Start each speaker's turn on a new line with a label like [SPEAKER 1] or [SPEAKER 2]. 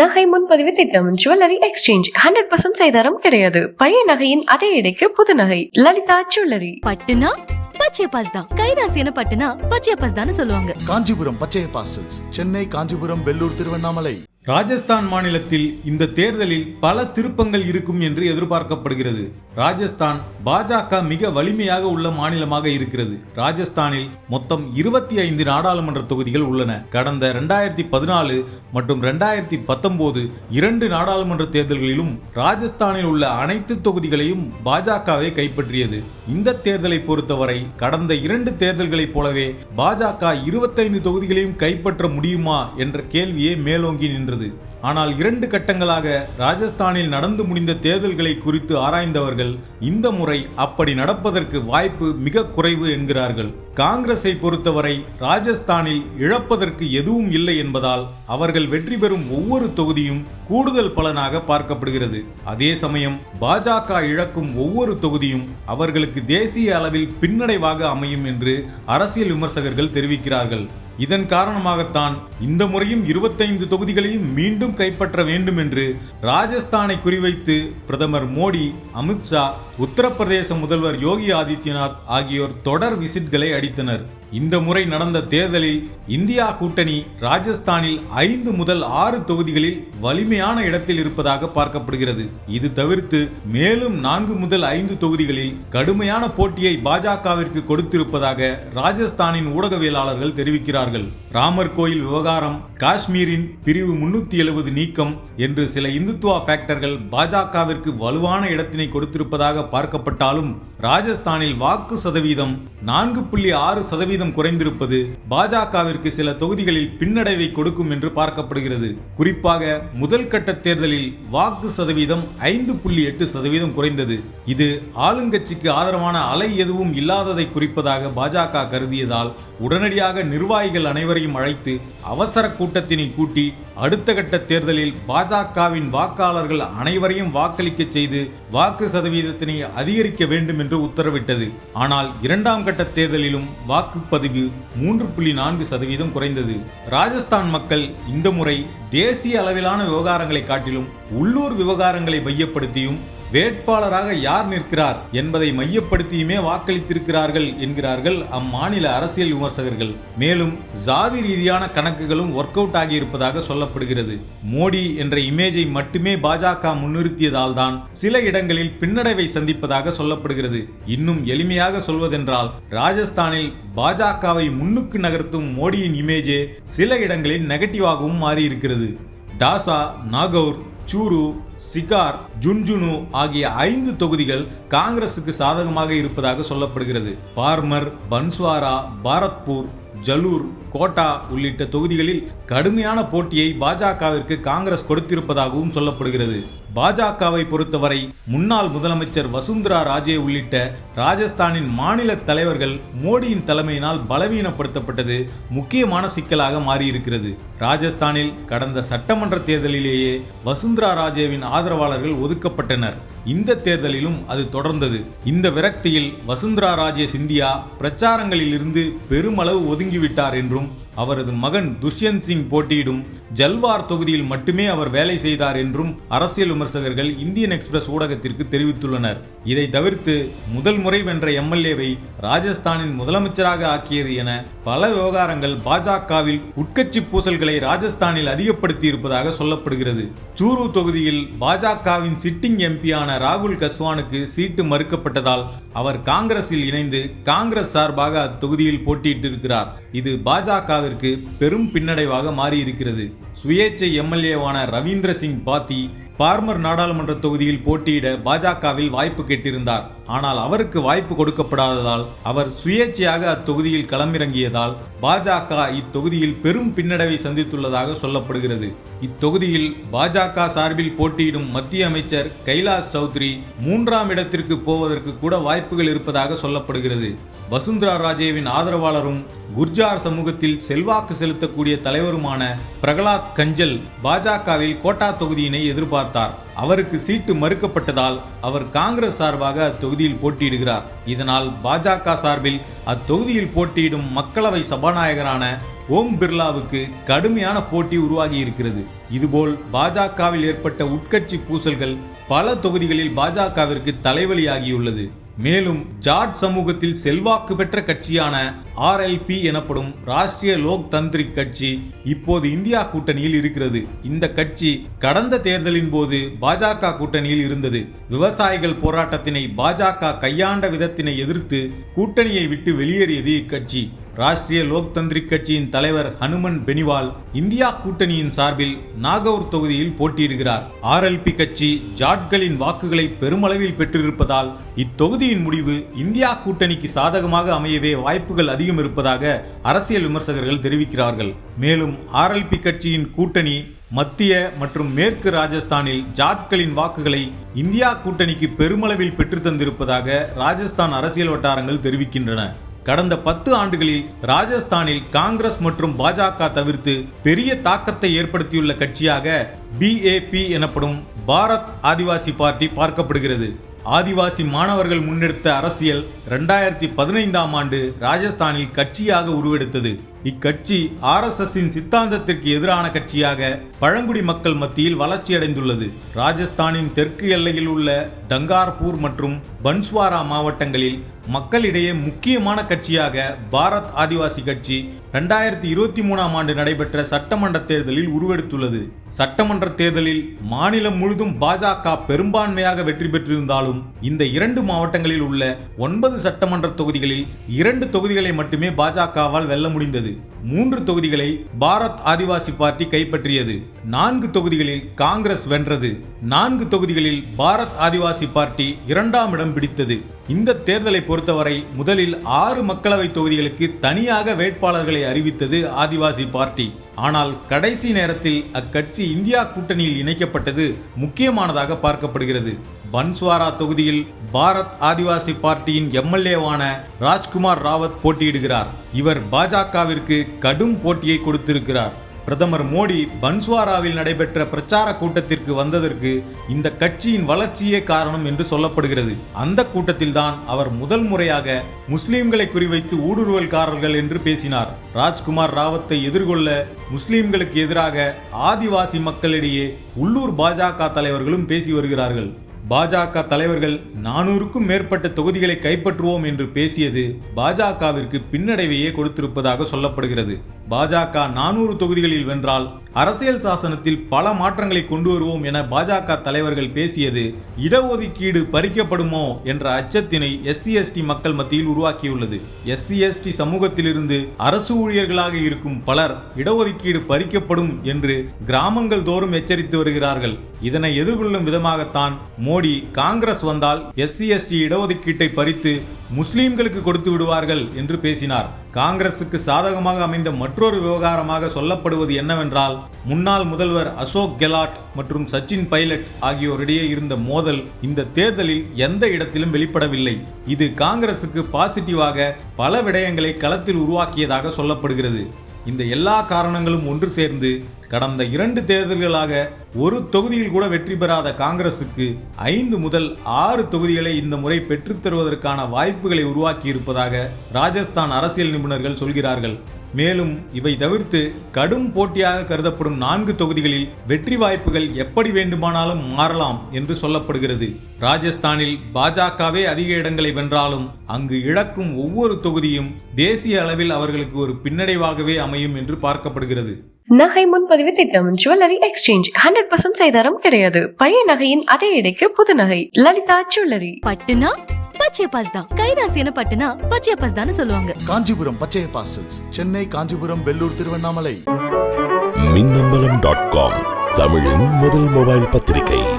[SPEAKER 1] நகை முன்பதிவு திட்டம் ஜுவல்லரி எக்ஸ்சேஞ்ச் ஹண்ட்ரட் பர்சன்ட் செய்தாரம் கிடையாது. பழைய நகையின் அதே எடைக்கு புது நகை. லலிதா ஜுவல்லரி
[SPEAKER 2] பட்டுனா பச்சையப்பாஸ் தான். கைராசியான பட்டுனா பச்சையப்பாஸ் தான் சொல்லுவாங்க.
[SPEAKER 3] காஞ்சிபுரம் பச்சைய பாசல்ஸ் சென்னை காஞ்சிபுரம் வெள்ளூர் திருவண்ணாமலை.
[SPEAKER 4] ராஜஸ்தான் மாநிலத்தில் இந்த தேர்தலில் பல திருப்பங்கள் இருக்கும் என்று எதிர்பார்க்கப்படுகிறது. ராஜஸ்தான் பாஜக மிக வலிமையாக உள்ள மாநிலமாக இருக்கிறது. ராஜஸ்தானில் மொத்தம் இருபத்தி ஐந்து நாடாளுமன்ற தொகுதிகள் உள்ளன. கடந்த ரெண்டாயிரத்தி பதினாலு மற்றும் ரெண்டாயிரத்தி பத்தொன்பது இரண்டு நாடாளுமன்ற தேர்தல்களிலும் ராஜஸ்தானில் உள்ள அனைத்து தொகுதிகளையும் பாஜகவே கைப்பற்றியது. இந்த தேர்தலை பொறுத்தவரை கடந்த இரண்டு தேர்தல்களைப் போலவே பாஜக இருபத்தைந்து தொகுதிகளையும் கைப்பற்ற முடியுமா என்ற கேள்வியே மேலோங்கி நின்றது. ஆனால் இரண்டு கட்டங்களாக ராஜஸ்தானில் நடந்து முடிந்த தேர்தல்களை குறித்து ஆராய்ந்தவர்கள் இந்த முறை அப்படி நடப்பதற்கு வாய்ப்பு மிக குறைவு என்கிறார்கள். காங்கிரஸை பொறுத்தவரை ராஜஸ்தானில் இழப்பதற்கு எதுவும் இல்லை என்பதால் அவர்கள் வெற்றி பெறும் ஒவ்வொரு தொகுதியும் கூடுதல் பலனாக பார்க்கப்படுகிறது. அதே சமயம் பாஜக இழக்கும் ஒவ்வொரு தொகுதியும் அவர்களுக்கு தேசிய அளவில் பின்னடைவாக அமையும் என்று அரசியல் விமர்சகர்கள் தெரிவிக்கிறார்கள். இதன் காரணமாகத்தான் இந்த முறையும் இருபத்தைந்து தொகுதிகளையும் மீண்டும் கைப்பற்ற வேண்டும் என்று ராஜஸ்தானை குறிவைத்து பிரதமர் மோடி அமித்ஷா உத்தரப்பிரதேச முதல்வர் யோகி ஆதித்யநாத் ஆகியோர் தொடர் விசிட்களை அடித்தனர். இந்த முறை நடந்த தேர்தலில் இந்தியா கூட்டணி ராஜஸ்தானில் ஐந்து முதல் ஆறு தொகுதிகளில் வலிமையான இடத்தில் இருப்பதாக பார்க்கப்படுகிறது. இது தவிர்த்து மேலும் நான்கு முதல் ஐந்து தொகுதிகளில் கடுமையான போட்டியை பாஜகவிற்கு கொடுத்திருப்பதாக ராஜஸ்தானின் ஊடகவியலாளர்கள் தெரிவிக்கிறார்கள். ராமர் கோயில் விவகாரம் காஷ்மீரின் பிரிவு முன்னூத்தி எழுபது நீக்கம் என்று சில இந்துத்துவா ஃபேக்டர்கள் பாஜகவிற்கு வலுவான இடத்தினை கொடுத்திருப்பதாக பார்க்கப்பட்டாலும் ராஜஸ்தானில் வாக்கு சதவீதம் நான்கு புள்ளி ஆறு சதவீதம் சதவீதம் குறைந்திருப்பது பாஜகவிற்கு சில தொகுதிகளில் பின்னடைவை கொடுக்கும் என்று பார்க்கப்படுகிறது. குறிப்பாக முதல் கட்ட தேர்தலில் வாக்கு சதவீதம் ஐந்து புள்ளி எட்டு சதவீதம் குறைந்தது. இது ஆளுங்கட்சிக்கு ஆதரவான அலை எதுவும் இல்லாததை குறிப்பதாக பாஜக கருதியதால் உடனடியாக நிர்வாகிகள் அனைவரையும் அழைத்து அவசர கூட்டத்தினை கூட்டி அடுத்த கட்ட தேர்தலில் பாஜகவின் வாக்காளர்கள் அனைவரையும் வாக்களிக்க செய்து வாக்கு சதவீதத்தினை அதிகரிக்க வேண்டும் என்று உத்தரவிட்டது. ஆனால் இரண்டாம் கட்ட தேர்தலிலும் வாக்கு வாக்குப்பதிவு மூன்று புள்ளி நான்கு சதவீதம் குறைந்தது. ராஜஸ்தான் மக்கள் இந்த முறை தேசிய அளவிலான விவகாரங்களை காட்டிலும் உள்ளூர் விவகாரங்களை மையப்படுத்தியும் வேட்பாளராக யார் நிற்கிறார் என்பதை மையப்படுத்தியுமே வாக்களித்திருக்கிறார்கள் என்கிறார்கள் அம்மாநில அரசியல் விமர்சகர்கள். மேலும் ஜாதி ரீதியான கணக்குகளும் ஒர்க் அவுட் ஆகியிருப்பதாக சொல்லப்படுகிறது. மோடி என்ற இமேஜை மட்டுமே பாஜக முன்னிறுத்தியதால் தான் சில இடங்களில் பின்னடைவை சந்திப்பதாக சொல்லப்படுகிறது. இன்னும் எளிமையாக சொல்வதென்றால் ராஜஸ்தானில் பாஜகவை முன்னுக்கு நகர்த்தும் மோடியின் இமேஜே சில இடங்களில் நெகட்டிவாகவும் மாறியிருக்கிறது. டாசா நாகவுர் சூரு சிகார் ஜுன்ஜுனு ஆகிய ஐந்து தொகுதிகள் காங்கிரசுக்கு சாதகமாக இருப்பதாக சொல்லப்படுகிறது. பார்மர் பன்ஸ்வாரா பாரத்பூர் ஜலூர் கோட்டா உள்ளிட்ட தொகுதிகளில் கடுமையான போட்டியை பாஜகவிற்கு காங்கிரஸ் கொடுத்திருப்பதாகவும் சொல்லப்படுகிறது. பாஜகவை பொறுத்தவரை முன்னாள் முதலமைச்சர் வசுந்தரா ராஜே உள்ளிட்ட ராஜஸ்தானின் மாநில தலைவர்கள் மோடியின் தலைமையினால் பலவீனப்படுத்தப்பட்டது முக்கியமான சிக்கலாக மாறியிருக்கிறது. ராஜஸ்தானில் கடந்த சட்டமன்ற தேர்தலிலேயே வசுந்தரா ராஜேவின் ஆதரவாளர்கள் ஒதுக்கப்பட்டனர். இந்த தேர்தலிலும் அது தொடர்ந்தது. இந்த விரக்தியில் வசுந்தரா ராஜே சிந்தியா பிரச்சாரங்களில் இருந்து பெருமளவு ஒதுங்கிவிட்டார் என்றும் அவரது மகன் துஷ்யந்த் சிங் போட்டியிடும் ஜல்வார் தொகுதியில் மட்டுமே அவர் வேலை செய்தார் என்றும் அரசியல் விமர்சகர்கள் இந்தியன் எக்ஸ்பிரஸ் ஊடகத்திற்கு தெரிவித்துள்ளனர். இதை தவிர்த்து முதல் முறை வென்ற எம்எல்ஏவை ராஜஸ்தானின் முதலமைச்சராக ஆக்கியது என பல விவகாரங்கள் பாஜகவில் உட்கட்சி பூசல்களை ராஜஸ்தானில் அதிகப்படுத்தி இருப்பதாக சொல்லப்படுகிறது. சூரு தொகுதியில் பாஜகவின் சிட்டிங் எம்பியான ராகுல் கஸ்வானுக்கு சீட்டு மறுக்கப்பட்டதால் அவர் காங்கிரஸில் இணைந்து காங்கிரஸ் சார்பாக அத்தொகுதியில் போட்டியிட்டிருக்கிறார். இது பாஜக பாஜகவிற்கு பெரும் பின்னடைவாக மாறியிருக்கிறது. சுயேச்சை எம்எல்ஏவான ரவீந்திர சிங் பாத்தி பார்மர் நாடாளுமன்ற தொகுதியில் போட்டியிட பாஜகவில் வாய்ப்பு கேட்டிருந்தார். ஆனால் அவருக்கு வாய்ப்பு கொடுக்கப்படாததால் அவர் சுயேட்சையாக அத்தொகுதியில் களமிறங்கியதால் பாஜக இத்தொகுதியில் பெரும் பின்னடைவை சந்தித்துள்ளதாக சொல்லப்படுகிறது. இத்தொகுதியில் பாஜக சார்பில் போட்டியிடும் மத்திய அமைச்சர் கைலாஷ் சௌத்ரி மூன்றாம் இடத்திற்கு போவதற்கு கூட வாய்ப்புகள் இருப்பதாக சொல்லப்படுகிறது. வசுந்தரா ராஜேவின் ஆதரவாளரும் குர்ஜார் சமூகத்தில் செல்வாக்கு செலுத்தக்கூடிய தலைவருமான பிரகலாத் கஞ்சல் பாஜகவில் கோட்டா தொகுதியினை எதிர்பார்த்தார். அவருக்கு சீட்டு மறுக்கப்பட்டதால் அவர் காங்கிரஸ் சார்பாக அத்தொகுதியில் போட்டியிடுகிறார். இதனால் பாஜக சார்பில் அத்தொகுதியில் போட்டியிடும் மக்களவை சபாநாயகரான ஓம் பிர்லாவுக்கு கடுமையான போட்டி உருவாகி இருக்கிறது இதுபோல் பாஜகவில் ஏற்பட்ட உட்கட்சி பூசல்கள் பல தொகுதிகளில் பாஜகவிற்கு தலைவலியாகியுள்ளது. மேலும் ஜாட் சமூகத்தில் செல்வாக்கு பெற்ற கட்சியான ஆர்எல்பி எனப்படும் ராஷ்டிரிய லோக் தந்திரிக் கட்சி இப்போது இந்தியா கூட்டணியில் இருக்கிறது. இந்த கட்சி கடந்த தேர்தலின் போது பாஜக கூட்டணியில் இருந்தது. விவசாயிகள் போராட்டத்தினை பாஜக கையாண்ட விதத்தினை எதிர்த்து கூட்டணியை விட்டு வெளியேறியது இக்கட்சி. ராஷ்டிரிய லோக் தந்திரிக் கட்சியின் தலைவர் ஹனுமன் பெனிவால் இந்தியா கூட்டணியின் சார்பில் நாகூர் தொகுதியில் போட்டியிடுகிறார். ஆர்எல்பி கட்சி ஜாட்களின் வாக்குகளை பெருமளவில் பெற்றிருப்பதால் இத்தொகுதியின் முடிவு இந்தியா கூட்டணிக்கு சாதகமாக அமையவே வாய்ப்புகள் அதிகம் இருப்பதாக அரசியல் விமர்சகர்கள் தெரிவிக்கிறார்கள். மேலும் ஆர்எல்பி கட்சியின் கூட்டணி மத்திய மற்றும் மேற்கு ராஜஸ்தானில் ஜாட்களின் வாக்குகளை இந்தியா கூட்டணிக்கு பெருமளவில் பெற்று தந்திருப்பதாக ராஜஸ்தான் அரசியல் வட்டாரங்கள் தெரிவிக்கின்றன. கடந்த பத்து ஆண்டுகளில் ராஜஸ்தானில் காங்கிரஸ் மற்றும் பாஜக தவிர்த்து பெரிய தாக்கத்தை ஏற்படுத்தியுள்ள கட்சியாக பிஏபி எனப்படும் பாரத் ஆதிவாசி பார்ட்டி பார்க்கப்படுகிறது. ஆதிவாசி மாணவர்கள் முன்னெடுத்த அரசியல் ரெண்டாயிரத்தி பதினைந்தாம் ஆண்டு ராஜஸ்தானில் கட்சியாக உருவெடுத்தது. இக்கட்சி ஆர்எஸ்எஸ்ஸின் சித்தாந்தத்திற்கு எதிரான கட்சியாக பழங்குடி மக்கள் மத்தியில் வளர்ச்சியடைந்துள்ளது. ராஜஸ்தானின் தெற்கு எல்லையில் உள்ள டங்கார்பூர் மற்றும் பன்ஸ்வாரா மாவட்டங்களில் மக்களிடையே முக்கியமான கட்சியாக பாரத் ஆதிவாசி கட்சி ரெண்டாயிரத்தி இருபத்தி மூணாம் ஆண்டு நடைபெற்ற சட்டமன்ற தேர்தலில் உருவெடுத்துள்ளது. சட்டமன்ற தேர்தலில் மாநிலம் முழுதும் பாஜக பெரும்பான்மையாக வெற்றி பெற்றிருந்தாலும் இந்த இரண்டு மாவட்டங்களில் உள்ள ஒன்பது சட்டமன்ற தொகுதிகளில் இரண்டு தொகுதிகளை மட்டுமே பாஜகவால் வெல்ல முடிந்தது. மூன்று தொகுதிகளை பாரத் ஆதிவாசி பார்ட்டி கைப்பற்றியது. நான்கு தொகுதிகளில் காங்கிரஸ் வென்றது. நான்கு தொகுதிகளில் பாரத் ஆதிவாசி பார்ட்டி இரண்டாம் இடம் பிடித்தது. இந்த தேர்தலை பொறுத்தவரை முதலில் ஆறு மக்களவை தொகுதிகளுக்கு தனியாக வேட்பாளர்களை அறிவித்தது ஆதிவாசி பார்ட்டி. ஆனால் கடைசி நேரத்தில் அக்கட்சி இந்தியா கூட்டணியில் இணைக்கப்பட்டது முக்கியமானதாக பார்க்கப்படுகிறது. பன்ஸ்வாரா தொகுதியில் பாரத் ஆதிவாசி பார்ட்டியின் எம்எல்ஏவான ராஜ்குமார் ராவத் போட்டியிடுகிறார். இவர் பாஜகவிற்கு கடும் போட்டியை கொடுத்திருக்கிறார். பிரதமர் மோடி பன்ஸ்வாராவில் நடைபெற்ற பிரச்சார கூட்டத்திற்கு வந்ததற்கு இந்த கட்சியின் வளர்ச்சியே காரணம் என்று சொல்லப்படுகிறது. அந்த கூட்டத்தில்தான் அவர் முதல் முறையாக முஸ்லிம்களை குறிவைத்து ஊடுருவல்காரர்கள் என்று பேசினார். ராஜ்குமார் ராவத்தை எதிர்கொள்ள முஸ்லிம்களுக்கு எதிராக ஆதிவாசி மக்களிடையே உள்ளூர் பாஜக தலைவர்களும் பேசி வருகிறார்கள். பாஜக தலைவர்கள் நானூறுக்கும் மேற்பட்ட தொகுதிகளை கைப்பற்றுவோம் என்று பேசியது பாஜகவிற்கு பின்னடைவையே கொடுத்திருப்பதாக சொல்லப்படுகிறது. பாஜக நானூறு தொகுதிகளில் வென்றால் அரசியல் சாசனத்தில் பல மாற்றங்களை கொண்டு வருவோம் என பாஜக தலைவர்கள் பேசியது இடஒதுக்கீடு பறிக்கப்படுமோ என்ற அச்சத்தினை எஸ்சி எஸ்டி மக்கள் மத்தியில் உருவாக்கியுள்ளது. எஸ்சி எஸ்டி சமூகத்திலிருந்து அரசு ஊழியர்களாக இருக்கும் பலர் இடஒதுக்கீடு பறிக்கப்படும் என்று கிராமங்கள் தோறும் எச்சரித்து வருகிறார்கள். இதனை எதிர்கொள்ளும் விதமாகத்தான் மோடி காங்கிரஸ் வந்தால் எஸ்சி எஸ்டி இடஒதுக்கீட்டை பறித்து முஸ்லீம்களுக்கு கொடுத்து விடுவார்கள் என்று பேசினார். காங்கிரசுக்கு சாதகமாக அமைந்த மற்றொரு விவகாரமாக சொல்லப்படுவது என்னவென்றால் முன்னாள் முதல்வர் அசோக் கெலாட் மற்றும் சச்சின் பைலட் ஆகியோரிடையே இருந்த மோதல் இந்த தேர்தலில் எந்த இடத்திலும் வெளிப்படவில்லை. இது காங்கிரசுக்கு பாசிட்டிவாக பல விடயங்களை களத்தில் உருவாக்கியதாக சொல்லப்படுகிறது. இந்த எல்லா காரணங்களும் ஒன்று சேர்ந்து கடந்த இரண்டு தேர்தல்களாக ஒரு தொகுதியில் கூட வெற்றி பெறாத காங்கிரசுக்கு ஐந்து முதல் ஆறு தொகுதிகளை இந்த முறை பெற்றுத்தருவதற்கான வாய்ப்புகளை உருவாக்கி இருப்பதாக ராஜஸ்தான் அரசியல் நிபுணர்கள் சொல்கிறார்கள். மேலும் இவை தவிர்த்து கடும் போட்டியாக கருதப்படும் நான்கு தொகுதிகளில் வெற்றி வாய்ப்புகள் எப்படி வேண்டுமானாலும் மாறலாம் என்று சொல்லப்படுகிறது. ராஜஸ்தானில் பாஜகவே அதிக இடங்களை வென்றாலும் அங்கு இழக்கும் ஒவ்வொரு தொகுதியும் தேசிய அளவில் அவர்களுக்கு ஒரு பின்னடைவாகவே அமையும் என்று பார்க்கப்படுகிறது.
[SPEAKER 1] நகை முன்பதிவு திட்டம் ஜுவல்லரி எக்ஸ்சேஞ்ச் ஹண்ட்ரட் பர்சன்ட் செய்தாரம் கிடையாது. பழைய நகையின் அதே எடைக்கு புது நகை. லலிதா ஜுவல்லரி
[SPEAKER 2] பட்டுனா பச்சையப்பாஸ் தான். கைராசியான பட்டுனா பச்சையப்பாஸ் தான் சொல்லுவாங்க.
[SPEAKER 3] Kanchipuram Pachaiyappa silks. Chennai Kanchipuram Vellore Tiruvannamalai.
[SPEAKER 5] Minnambalam dot com தமிழின் முதல் மொபைல் பத்திரிகை.